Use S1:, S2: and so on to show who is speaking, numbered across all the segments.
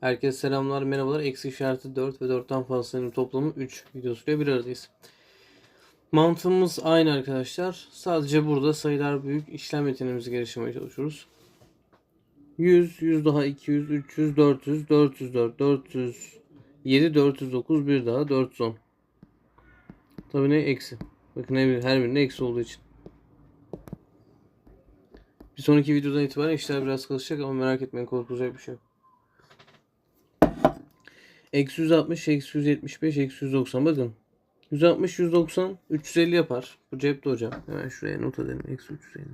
S1: Herkese selamlar, merhabalar. Eksi işareti 4 ve 4'ten fazlasının toplamı 3 videosuyla bir aradayız. Mantığımız aynı arkadaşlar. Sadece burada sayılar büyük. işlem yeteneğimizi geliştirmeye çalışıyoruz. 100, 100 daha 200, 300, 400, 404, 407, 409, bir daha 410. Tabii ne eksi. Bakın her bir- her birinde eksi olduğu için. Bir sonraki videodan itibaren işler biraz karışacak ama merak etmeyin korkulacak bir şey yok. Eksi 160, eksi 175, eksi 190. Bakın. 160, 190, 350 yapar. Bu cepte hocam. Hemen şuraya not edelim. Eksi 350.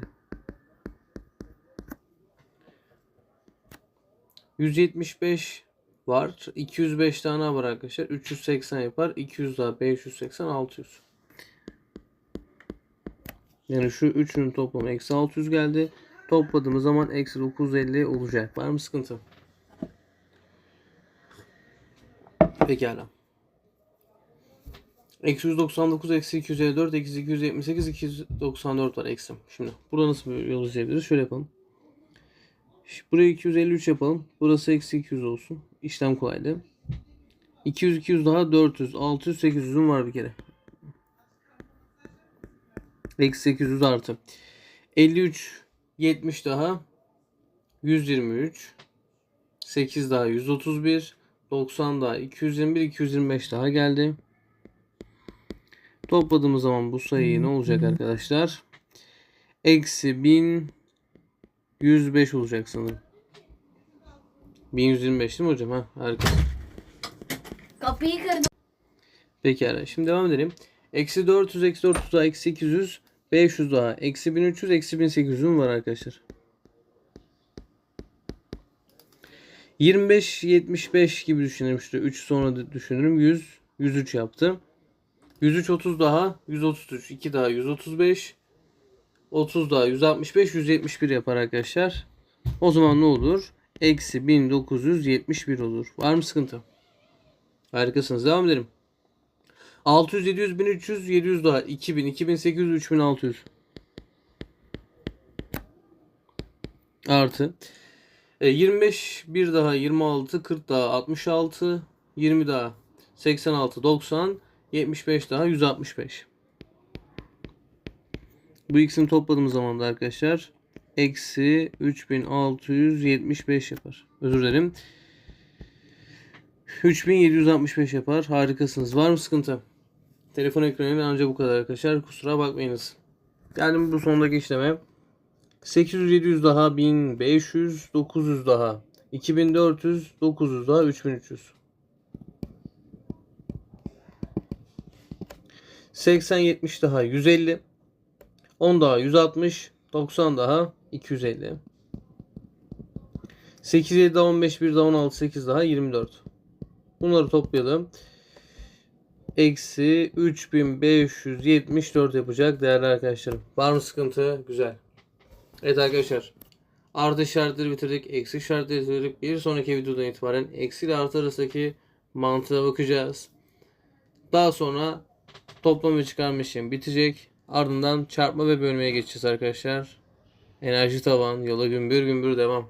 S1: 175 var. 205 tane var arkadaşlar. 380 yapar. 200 daha 580, 600. Yani şu üçünün toplamı eksi 600 geldi. Topladığımız zaman eksi 950 olacak. Var mı sıkıntı? Pekala. Eksi 199, eksi 254, eksi 278, 294 var eksi. Şimdi burada nasıl bir yol izleyebiliriz? Şöyle yapalım. Şimdi buraya 253 yapalım. Burası eksi 200 olsun. İşlem kolaydı. 200, 200 daha 400, 600, 800'ün var bir kere. Eksi 800 artı. 53, 70 daha 123, 8 daha 131, 90 daha 221, 225 daha geldi. Topladığımız zaman bu sayı ne olacak arkadaşlar? Eksi 1105 olacak sanırım. 1125 değil mi hocam? Ha, harika.
S2: Kapıyı kırdım.
S1: Pekala. Şimdi devam edelim. Eksi 400, eksi 400 daha eksi 800, 500 daha eksi 1300, eksi 1800'ün var arkadaşlar. 25, 75 gibi düşünelim işte. 3 sonra düşünürüm. 100, 103 yaptı. 103, 30 daha 133, 2 daha 135, 30 daha 165, 171 yapar arkadaşlar. O zaman ne olur? Eksi 1971 olur. Var mı sıkıntı? Harikasınız. Devam edelim. 600, 700, 1300, 700 daha 2000, 2800, 3600. Artı. E, 25, bir daha 26, 40 daha 66, 20 daha 86, 90, 75 daha 165. Bu ikisini topladığımız zaman da arkadaşlar eksi 3675 yapar. Özür dilerim. 3765 yapar. Harikasınız. Var mı sıkıntı? Telefon ekranıyla ancak bu kadar arkadaşlar. Kusura bakmayınız. Geldim bu sondaki işleme. 800 700 daha 1500 900 daha 2400 900 daha 3300 80 70 daha 150 10 daha 160 90 daha 250 8 7 daha 15 1 daha 16 8 daha 24 Bunları toplayalım. Eksi 3574 yapacak değerli arkadaşlarım. Var mı sıkıntı? Güzel. Evet arkadaşlar. Artı işaretleri bitirdik. Eksi işaretleri bitirdik. Bir sonraki videodan itibaren eksi ile artı arasındaki mantığa bakacağız. Daha sonra toplam ve çıkarma işlemi bitecek. Ardından çarpma ve bölmeye geçeceğiz arkadaşlar. Enerji tavan. Yola gümbür gümbür devam.